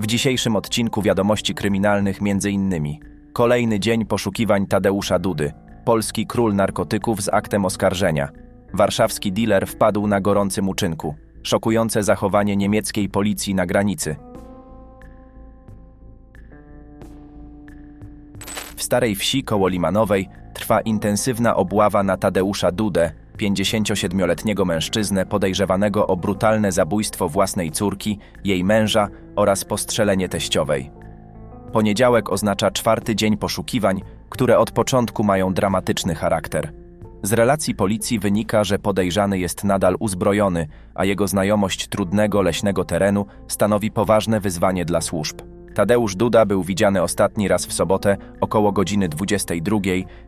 W dzisiejszym odcinku wiadomości kryminalnych między innymi kolejny dzień poszukiwań Tadeusza Dudy, polski król narkotyków z aktem oskarżenia. Warszawski dealer wpadł na gorącym uczynku. Szokujące zachowanie niemieckiej policji na granicy. W Starej Wsi koło Limanowej trwa intensywna obława na Tadeusza Dudę, 57-letniego mężczyznę podejrzewanego o brutalne zabójstwo własnej córki, jej męża oraz postrzelenie teściowej. Poniedziałek oznacza czwarty dzień poszukiwań, które od początku mają dramatyczny charakter. Z relacji policji wynika, że podejrzany jest nadal uzbrojony, a jego znajomość trudnego leśnego terenu stanowi poważne wyzwanie dla służb. Tadeusz Duda był widziany ostatni raz w sobotę około godziny 22,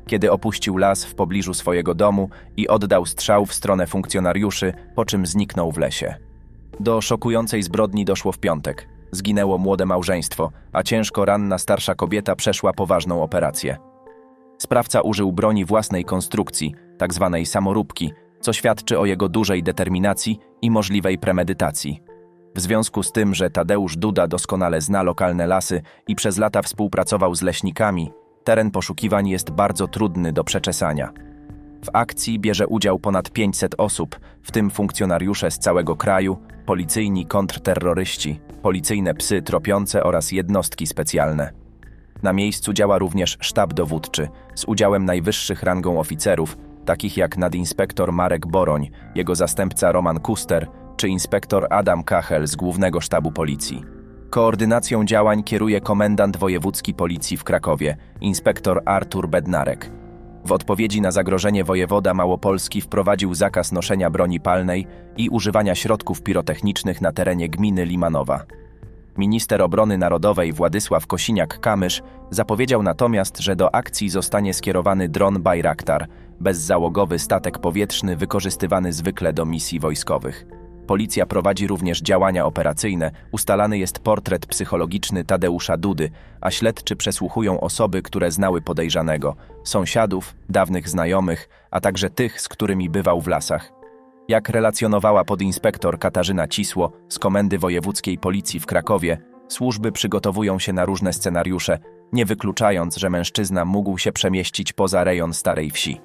kiedy opuścił las w pobliżu swojego domu i oddał strzał w stronę funkcjonariuszy, po czym zniknął w lesie. Do szokującej zbrodni doszło w piątek. Zginęło młode małżeństwo, a ciężko ranna starsza kobieta przeszła poważną operację. Sprawca użył broni własnej konstrukcji, tzw. samoróbki, co świadczy o jego dużej determinacji i możliwej premedytacji. W związku z tym, że Tadeusz Duda doskonale zna lokalne lasy i przez lata współpracował z leśnikami, teren poszukiwań jest bardzo trudny do przeczesania. W akcji bierze udział ponad 500 osób, w tym funkcjonariusze z całego kraju, policyjni kontrterroryści, policyjne psy tropiące oraz jednostki specjalne. Na miejscu działa również sztab dowódczy z udziałem najwyższych rangą oficerów, takich jak nadinspektor Marek Boroń, jego zastępca Roman Kuster inspektor Adam Kachel z Głównego Sztabu Policji. Koordynacją działań kieruje komendant wojewódzki policji w Krakowie, inspektor Artur Bednarek. W odpowiedzi na zagrożenie wojewoda Małopolski wprowadził zakaz noszenia broni palnej i używania środków pirotechnicznych na terenie gminy Limanowa. Minister Obrony Narodowej Władysław Kosiniak-Kamysz zapowiedział natomiast, że do akcji zostanie skierowany dron Bayraktar, bezzałogowy statek powietrzny wykorzystywany zwykle do misji wojskowych. Policja prowadzi również działania operacyjne, ustalany jest portret psychologiczny Tadeusza Dudy, a śledczy przesłuchują osoby, które znały podejrzanego, sąsiadów, dawnych znajomych, a także tych, z którymi bywał w lasach. Jak relacjonowała podinspektor Katarzyna Cisło z Komendy Wojewódzkiej Policji w Krakowie, służby przygotowują się na różne scenariusze, nie wykluczając, że mężczyzna mógł się przemieścić poza rejon Starej Wsi.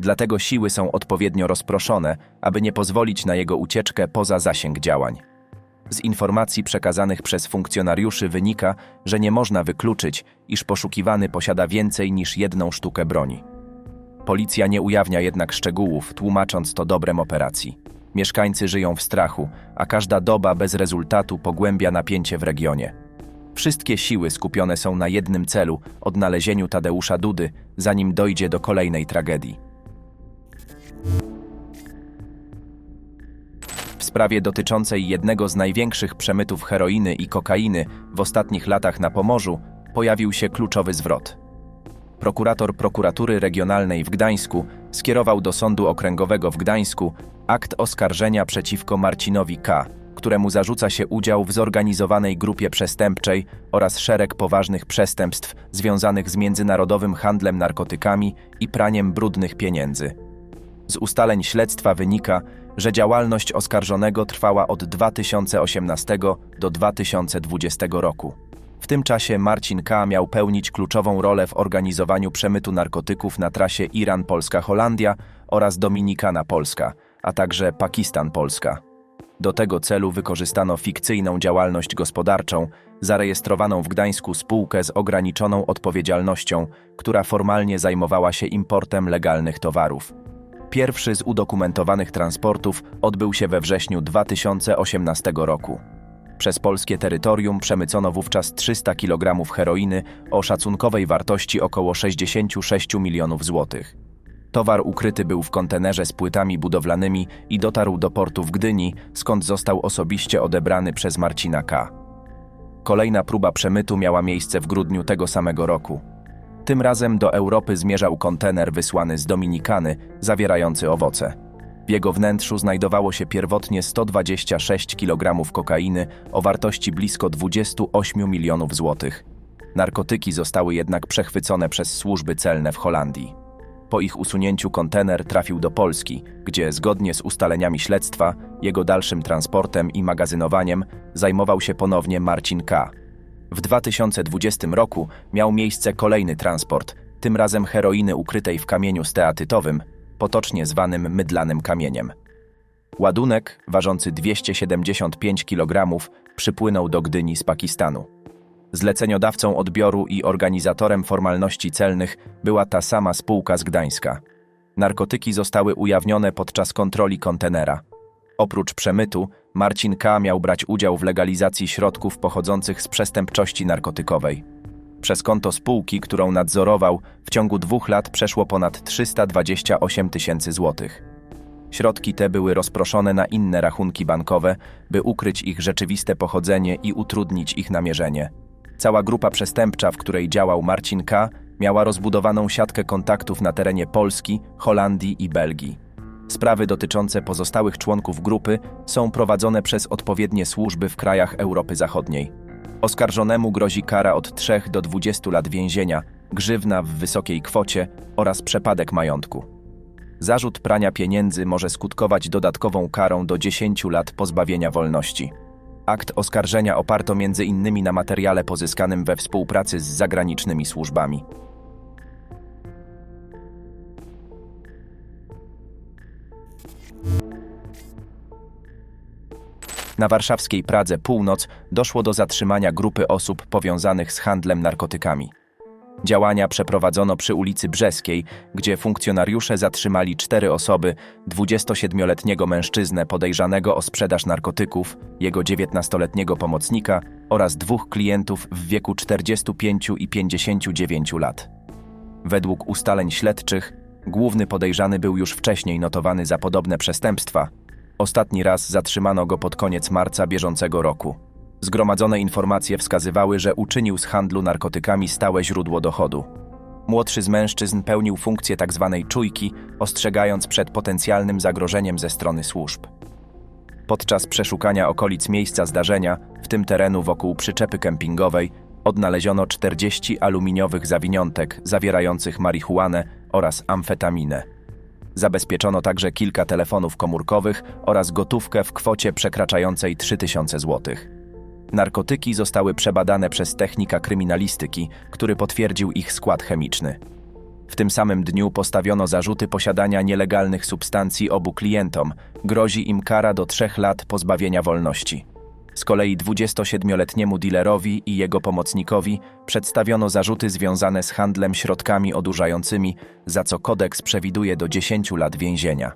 Dlatego siły są odpowiednio rozproszone, aby nie pozwolić na jego ucieczkę poza zasięg działań. Z informacji przekazanych przez funkcjonariuszy wynika, że nie można wykluczyć, iż poszukiwany posiada więcej niż jedną sztukę broni. Policja nie ujawnia jednak szczegółów, tłumacząc to dobrem operacji. Mieszkańcy żyją w strachu, a każda doba bez rezultatu pogłębia napięcie w regionie. Wszystkie siły skupione są na jednym celu odnalezieniu Tadeusza Dudy, zanim dojdzie do kolejnej tragedii. Sprawie dotyczącej jednego z największych przemytów heroiny i kokainy w ostatnich latach na Pomorzu pojawił się kluczowy zwrot. Prokurator Prokuratury Regionalnej w Gdańsku skierował do Sądu Okręgowego w Gdańsku akt oskarżenia przeciwko Marcinowi K., któremu zarzuca się udział w zorganizowanej grupie przestępczej oraz szereg poważnych przestępstw związanych z międzynarodowym handlem narkotykami i praniem brudnych pieniędzy. Z ustaleń śledztwa wynika, że działalność oskarżonego trwała od 2018 do 2020 roku. W tym czasie Marcin K. miał pełnić kluczową rolę w organizowaniu przemytu narkotyków na trasie Iran-Polska-Holandia oraz Dominikana-Polska, a także Pakistan-Polska. Do tego celu wykorzystano fikcyjną działalność gospodarczą, zarejestrowaną w Gdańsku spółkę z ograniczoną odpowiedzialnością, która formalnie zajmowała się importem legalnych towarów. Pierwszy z udokumentowanych transportów odbył się we wrześniu 2018 roku. Przez polskie terytorium przemycono wówczas 300 kg heroiny o szacunkowej wartości około 66 milionów złotych. Towar ukryty był w kontenerze z płytami budowlanymi i dotarł do portu w Gdyni, skąd został osobiście odebrany przez Marcina K. Kolejna próba przemytu miała miejsce w grudniu tego samego roku. Tym razem do Europy zmierzał kontener wysłany z Dominikany, zawierający owoce. W jego wnętrzu znajdowało się pierwotnie 126 kg kokainy o wartości blisko 28 milionów złotych. Narkotyki zostały jednak przechwycone przez służby celne w Holandii. Po ich usunięciu kontener trafił do Polski, gdzie zgodnie z ustaleniami śledztwa, jego dalszym transportem i magazynowaniem zajmował się ponownie Marcin K. W 2020 roku miał miejsce kolejny transport, tym razem heroiny ukrytej w kamieniu steatytowym, potocznie zwanym mydlanym kamieniem. Ładunek, ważący 275 kg, przypłynął do Gdyni z Pakistanu. Zleceniodawcą odbioru i organizatorem formalności celnych była ta sama spółka z Gdańska. Narkotyki zostały ujawnione podczas kontroli kontenera. Oprócz przemytu, Marcin K. miał brać udział w legalizacji środków pochodzących z przestępczości narkotykowej. Przez konto spółki, którą nadzorował, w ciągu dwóch lat przeszło ponad 328 tysięcy złotych. Środki te były rozproszone na inne rachunki bankowe, by ukryć ich rzeczywiste pochodzenie i utrudnić ich namierzenie. Cała grupa przestępcza, w której działał Marcin K., miała rozbudowaną siatkę kontaktów na terenie Polski, Holandii i Belgii. Sprawy dotyczące pozostałych członków grupy są prowadzone przez odpowiednie służby w krajach Europy Zachodniej. Oskarżonemu grozi kara od 3 do 20 lat więzienia, grzywna w wysokiej kwocie oraz przepadek majątku. Zarzut prania pieniędzy może skutkować dodatkową karą do 10 lat pozbawienia wolności. Akt oskarżenia oparto m.in. na materiale pozyskanym we współpracy z zagranicznymi służbami. Na warszawskiej Pradze Północ doszło do zatrzymania grupy osób powiązanych z handlem narkotykami. Działania przeprowadzono przy ulicy Brzeskiej, gdzie funkcjonariusze zatrzymali cztery osoby: 27-letniego mężczyznę podejrzanego o sprzedaż narkotyków, jego 19-letniego pomocnika oraz dwóch klientów w wieku 45 i 59 lat. Według ustaleń śledczych, główny podejrzany był już wcześniej notowany za podobne przestępstwa. Ostatni raz zatrzymano go pod koniec marca bieżącego roku. Zgromadzone informacje wskazywały, że uczynił z handlu narkotykami stałe źródło dochodu. Młodszy z mężczyzn pełnił funkcję tzw. czujki, ostrzegając przed potencjalnym zagrożeniem ze strony służb. Podczas przeszukania okolic miejsca zdarzenia, w tym terenu wokół przyczepy kempingowej, odnaleziono 40 aluminiowych zawiniątek zawierających marihuanę oraz amfetaminę. Zabezpieczono także kilka telefonów komórkowych oraz gotówkę w kwocie przekraczającej 3000 zł. Narkotyki zostały przebadane przez technika kryminalistyki, który potwierdził ich skład chemiczny. W tym samym dniu postawiono zarzuty posiadania nielegalnych substancji obu klientom. Grozi im kara do trzech lat pozbawienia wolności. Z kolei 27-letniemu dealerowi i jego pomocnikowi przedstawiono zarzuty związane z handlem środkami odurzającymi, za co kodeks przewiduje do 10 lat więzienia.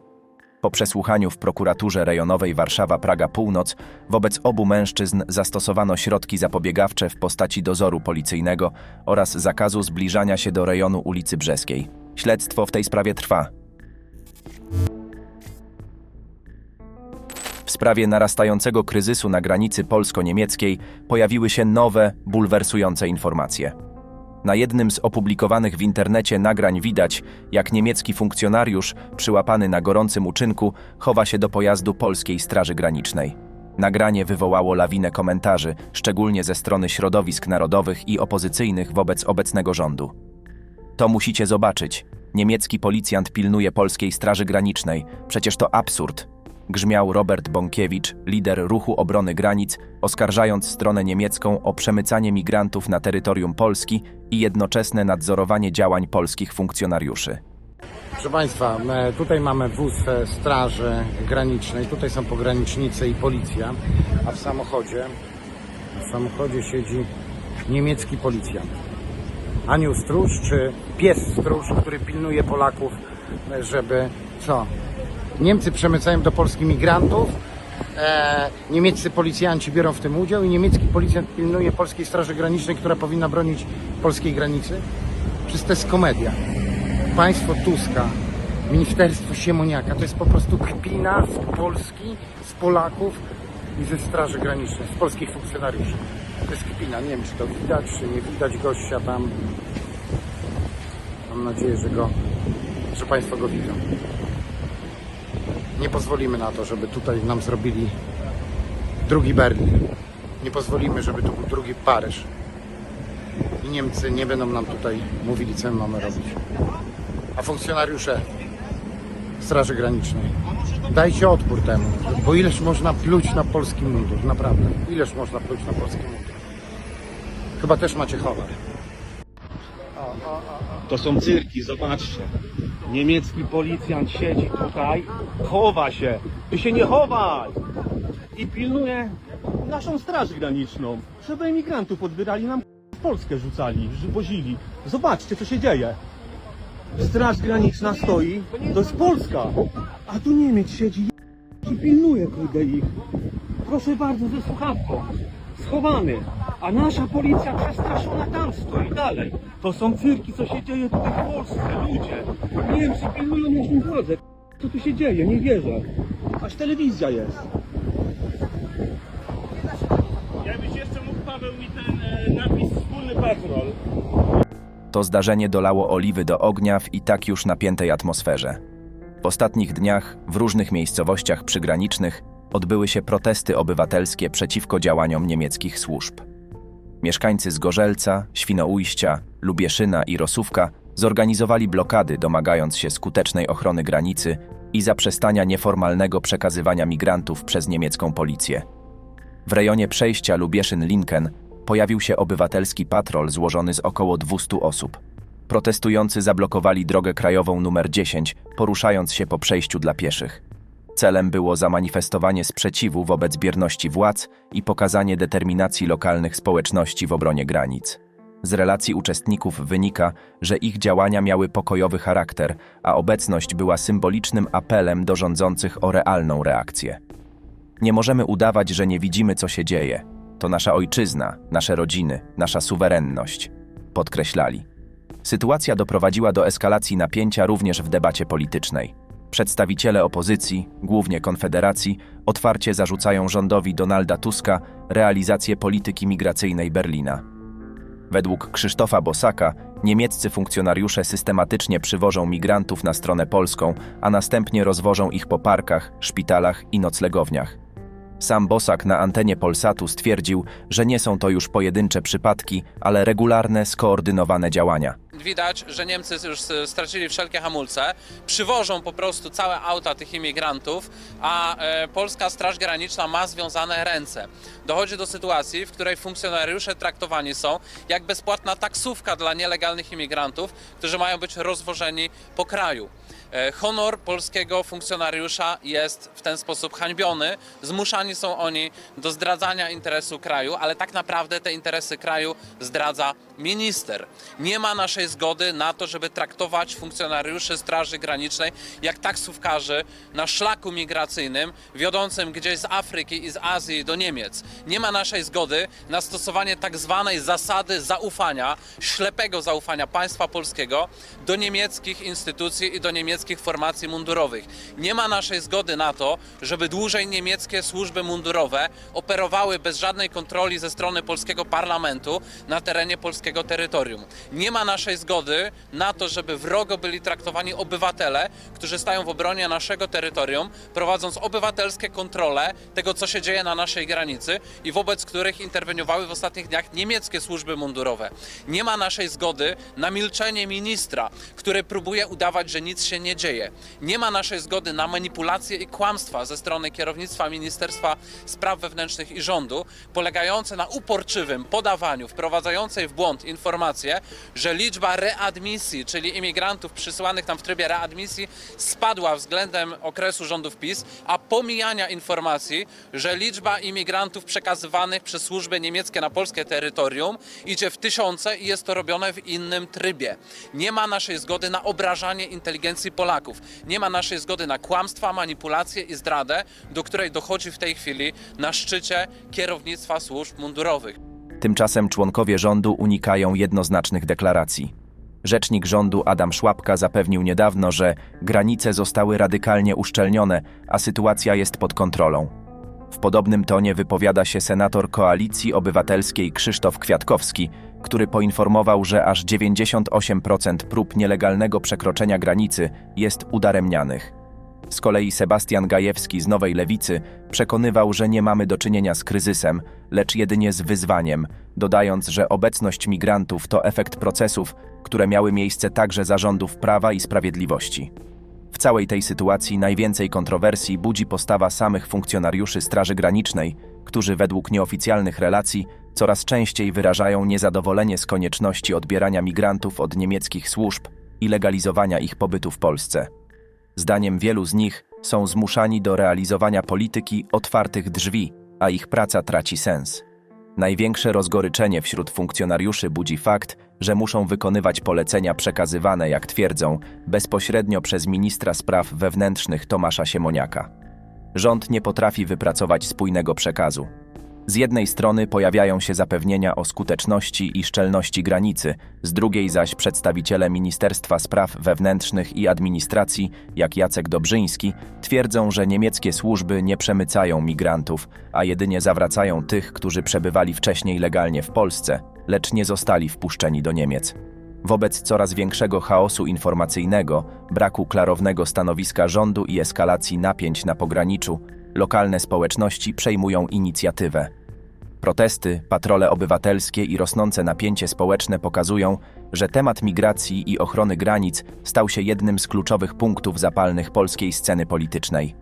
Po przesłuchaniu w prokuraturze rejonowej Warszawa-Praga Północ wobec obu mężczyzn zastosowano środki zapobiegawcze w postaci dozoru policyjnego oraz zakazu zbliżania się do rejonu ulicy Brzeskiej. Śledztwo w tej sprawie trwa. Sprawie narastającego kryzysu na granicy polsko-niemieckiej pojawiły się nowe, bulwersujące informacje. Na jednym z opublikowanych w internecie nagrań widać, jak niemiecki funkcjonariusz, przyłapany na gorącym uczynku, chowa się do pojazdu polskiej Straży Granicznej. Nagranie wywołało lawinę komentarzy, szczególnie ze strony środowisk narodowych i opozycyjnych wobec obecnego rządu. To musicie zobaczyć. Niemiecki policjant pilnuje polskiej Straży Granicznej. Przecież to absurd. Grzmiał Robert Bąkiewicz, lider ruchu obrony granic, oskarżając stronę niemiecką o przemycanie migrantów na terytorium Polski i jednoczesne nadzorowanie działań polskich funkcjonariuszy. Proszę Państwa, tutaj mamy wóz e, Straży Granicznej, tutaj są pogranicznicy i policja, a w samochodzie, w samochodzie siedzi niemiecki policjant. Anioł Stróż czy pies Stróż, który pilnuje Polaków, e, żeby co? Niemcy przemycają do Polski migrantów, e, niemieccy policjanci biorą w tym udział i niemiecki policjant pilnuje Polskiej Straży Granicznej, która powinna bronić polskiej granicy. Przecież to jest komedia państwo Tuska, ministerstwo Siemoniaka, to jest po prostu kpina z Polski, z Polaków i ze Straży Granicznej, z polskich funkcjonariuszy. To jest kpina, nie wiem czy to widać, czy nie widać gościa tam. Mam nadzieję, że go, że Państwo go widzą. Nie pozwolimy na to, żeby tutaj nam zrobili drugi Berlin. Nie pozwolimy, żeby tu był drugi Paryż. I Niemcy nie będą nam tutaj mówili, co my mamy robić. A funkcjonariusze Straży Granicznej, dajcie odpór temu, bo ileż można pluć na polski mundur, naprawdę. Ileż można pluć na polski mundur. Chyba też macie chowar. To są cyrki, zobaczcie. Niemiecki policjant siedzi tutaj, chowa się. Ty się nie chowaj! I pilnuje naszą straż graniczną, żeby emigrantów odbierali nam w Polskę rzucali, wozili. Zobaczcie, co się dzieje. Straż graniczna stoi, to jest Polska, a tu Niemiec siedzi i pilnuje kurde ich. Proszę bardzo, ze słuchawką. Schowany. A nasza policja przestraszona tam stoi dalej. To są cyrki, co się dzieje tutaj w Polsce, ludzie. Niemcy pilnują naszą władzę. Co tu się dzieje? Nie wierzę. Aż telewizja jest. Jakbyś jeszcze mógł, Paweł, mi ten e, napis wspólny patrol. To zdarzenie dolało oliwy do ognia w i tak już napiętej atmosferze. W ostatnich dniach w różnych miejscowościach przygranicznych odbyły się protesty obywatelskie przeciwko działaniom niemieckich służb. Mieszkańcy Zgorzelca, Świnoujścia, Lubieszyna i Rosówka zorganizowali blokady domagając się skutecznej ochrony granicy i zaprzestania nieformalnego przekazywania migrantów przez niemiecką policję. W rejonie przejścia Lubieszyn-Linken pojawił się obywatelski patrol złożony z około 200 osób. Protestujący zablokowali drogę krajową numer 10, poruszając się po przejściu dla pieszych. Celem było zamanifestowanie sprzeciwu wobec bierności władz i pokazanie determinacji lokalnych społeczności w obronie granic. Z relacji uczestników wynika, że ich działania miały pokojowy charakter, a obecność była symbolicznym apelem do rządzących o realną reakcję. Nie możemy udawać, że nie widzimy, co się dzieje. To nasza ojczyzna, nasze rodziny, nasza suwerenność. Podkreślali. Sytuacja doprowadziła do eskalacji napięcia również w debacie politycznej. Przedstawiciele opozycji, głównie Konfederacji, otwarcie zarzucają rządowi Donalda Tuska realizację polityki migracyjnej Berlina. Według Krzysztofa Bosaka niemieccy funkcjonariusze systematycznie przywożą migrantów na stronę polską, a następnie rozwożą ich po parkach, szpitalach i noclegowniach. Sam Bosak na antenie Polsatu stwierdził, że nie są to już pojedyncze przypadki, ale regularne, skoordynowane działania. Widać, że Niemcy już stracili wszelkie hamulce, przywożą po prostu całe auta tych imigrantów, a e, polska Straż Graniczna ma związane ręce. Dochodzi do sytuacji, w której funkcjonariusze traktowani są jak bezpłatna taksówka dla nielegalnych imigrantów, którzy mają być rozwożeni po kraju. E, Honor polskiego funkcjonariusza jest w ten sposób hańbiony. Zmuszani są oni do zdradzania interesu kraju, ale tak naprawdę te interesy kraju zdradza minister. Nie ma naszej zgody na to, żeby traktować funkcjonariuszy Straży Granicznej jak taksówkarzy na szlaku migracyjnym wiodącym gdzieś z Afryki i z Azji do Niemiec. Nie ma naszej zgody na stosowanie tak zwanej zasady zaufania, ślepego zaufania państwa polskiego do niemieckich instytucji i do niemieckich formacji mundurowych. Nie ma naszej zgody na to, żeby dłużej niemieckie służby mundurowe operowały bez żadnej kontroli ze strony polskiego parlamentu na terenie polskiego terytorium. Nie ma naszej zgody na to, żeby wrogo byli traktowani obywatele, którzy stają w obronie naszego terytorium, prowadząc obywatelskie kontrole tego, co się dzieje na naszej granicy i wobec których interweniowały w ostatnich dniach niemieckie służby mundurowe. Nie ma naszej zgody na milczenie ministra, który próbuje udawać, że nic się nie dzieje. Nie ma naszej zgody na manipulacje i kłamstwa ze strony kierownictwa Ministerstwa Spraw Wewnętrznych i rządu, polegające na uporczywym podawaniu, wprowadzającej w błąd informację, że liczba readmisji, czyli imigrantów przysyłanych tam w trybie readmisji, spadła względem okresu rządów PiS, a pomijania informacji, że liczba imigrantów przekazywanych przez służby niemieckie na polskie terytorium idzie w tysiące i jest to robione w innym trybie. Nie ma naszej zgody na obrażanie inteligencji Polaków. Nie ma naszej zgody na kłamstwa, manipulacje i zdradę, do której dochodzi w tej chwili na szczycie kierownictwa służb mundurowych. Tymczasem członkowie rządu unikają jednoznacznych deklaracji. Rzecznik rządu Adam Szłapka zapewnił niedawno, że granice zostały radykalnie uszczelnione, a sytuacja jest pod kontrolą. W podobnym tonie wypowiada się senator Koalicji Obywatelskiej Krzysztof Kwiatkowski, który poinformował, że aż 98% prób nielegalnego przekroczenia granicy jest udaremnianych. Z kolei Sebastian Gajewski z Nowej Lewicy przekonywał, że nie mamy do czynienia z kryzysem, lecz jedynie z wyzwaniem, dodając, że obecność migrantów to efekt procesów, które miały miejsce także za rządów prawa i sprawiedliwości. Całej tej sytuacji najwięcej kontrowersji budzi postawa samych funkcjonariuszy Straży Granicznej, którzy według nieoficjalnych relacji coraz częściej wyrażają niezadowolenie z konieczności odbierania migrantów od niemieckich służb i legalizowania ich pobytu w Polsce. Zdaniem wielu z nich są zmuszani do realizowania polityki otwartych drzwi, a ich praca traci sens. Największe rozgoryczenie wśród funkcjonariuszy budzi fakt, że muszą wykonywać polecenia przekazywane, jak twierdzą, bezpośrednio przez ministra spraw wewnętrznych Tomasza Siemoniaka. Rząd nie potrafi wypracować spójnego przekazu. Z jednej strony pojawiają się zapewnienia o skuteczności i szczelności granicy, z drugiej zaś przedstawiciele Ministerstwa Spraw Wewnętrznych i Administracji, jak Jacek Dobrzyński, twierdzą, że niemieckie służby nie przemycają migrantów, a jedynie zawracają tych, którzy przebywali wcześniej legalnie w Polsce, lecz nie zostali wpuszczeni do Niemiec. Wobec coraz większego chaosu informacyjnego, braku klarownego stanowiska rządu i eskalacji napięć na pograniczu, lokalne społeczności przejmują inicjatywę. Protesty, patrole obywatelskie i rosnące napięcie społeczne pokazują, że temat migracji i ochrony granic stał się jednym z kluczowych punktów zapalnych polskiej sceny politycznej.